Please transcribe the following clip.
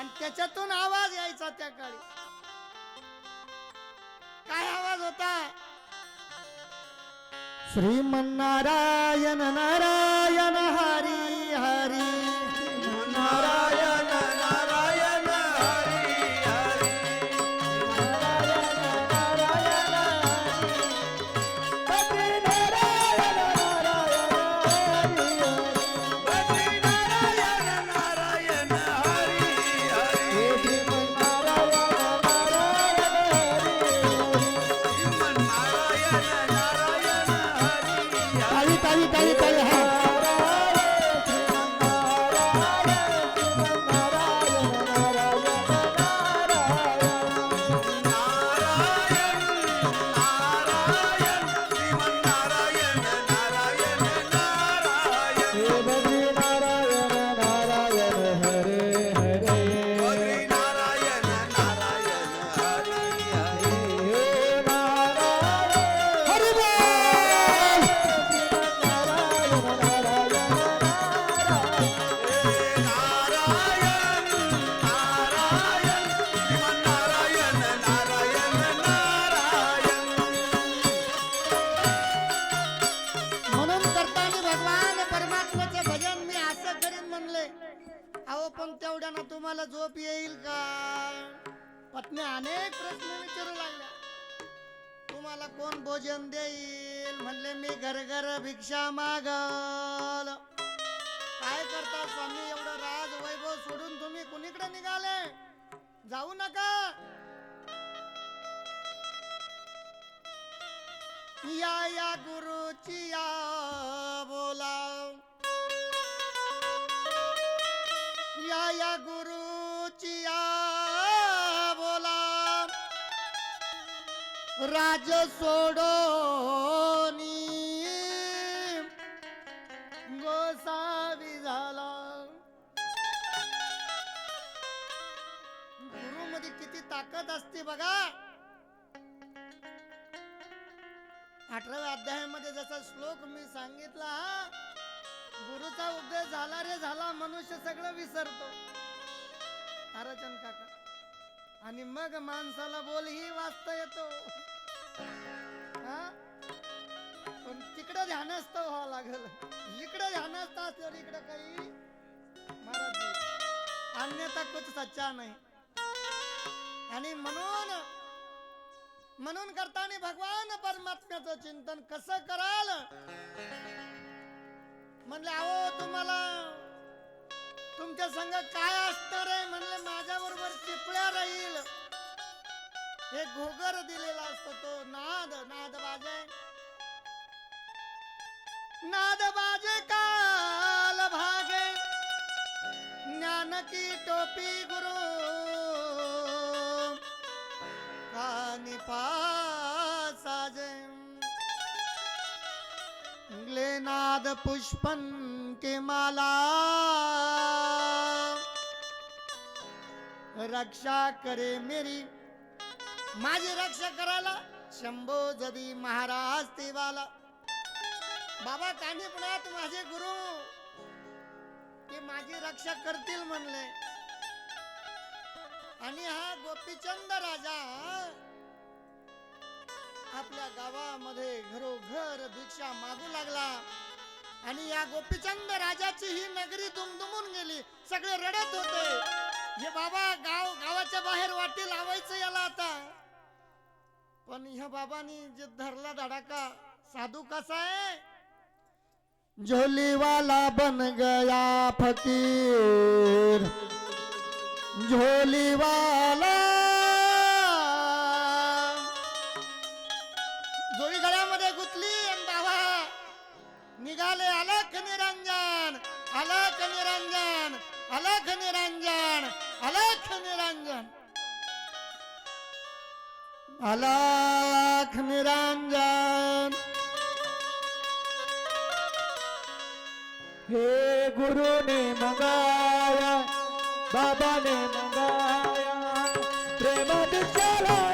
आणि त्याच्यातून आवाज यायचा त्या काळी. काय आवाज होता? श्रीमन्नारायण नारायण हा अनेक प्रश्न विचारू लागल्या. तुम्हाला कोण भोजन देईल? म्हणले मी घर घर भिक्षा मागल. काय करता स्वामी? एवढं राज वैभव सोडून तुम्ही कुणीकडे निघाले? जाऊ नका. या या गुरुची या बोला राज सोडोनी गोसावी झाला. गुरु मध्ये किती ताकद असते बघा. अठराव्या अध्यायामध्ये जसा श्लोक मी सांगितला गुरुचा उपदेश झाला रे झाला मनुष्य सगळं विसरतो. ताराचंद काका. आणि मग माणसाला बोलही वाचता येतो. हा? पण तिकडं ध्यानस्थ व्हावं लागल. इकडं ध्यानस्थ असल्यावर इकडं काही महाराज अन्यथा कुछ सच्चा नाही. आणि म्हणून म्हणून करताना भगवान परमात्म्याचं चिंतन कसं कराल? म्हणले अहो तुम्हाला तुमच्या संग काय असतं रे? म्हणले माझ्या बरोबर चिपळ्या राहील. एक घोगर दिलेला असतो तो. नाद नाद बाजे. नाद बाजे काल भागे. ज्ञान की टोपी गुरु. कानी पासाजे नाद पुष्पन के माला. रक्षा करे मेरी माझी रक्षा करायला? शंभो जदी महाराज देवाला बाबा कानिपणात माझे गुरु. ते माझी रक्षा करतील म्हणले. आणि हा गोपीचंद राजा आपल्या गावामध्ये घरोघर भिक्षा मागू लागला. आणि या गोपीचंद राजाची ही नगरी दुमदुमून गेली. सगळे रडत होते. हे बाबा गाव गावाच्या बाहेर वाटी लावायचं याला आता. पण ह्या बाबांनी जे धरला धडाका साधू कसा आहे? झोलीवाला बन गया फकीर. झोलीवाला. झोळी गळ्यामध्ये गुतली आणि बाबा निघाले अलख निरंजन अलख निरंजन अलख निरंजन अलख निरंजन. अलाख निरांजन। हे गुरु ने मंगाया बाबा ने मंगाया प्रेम चला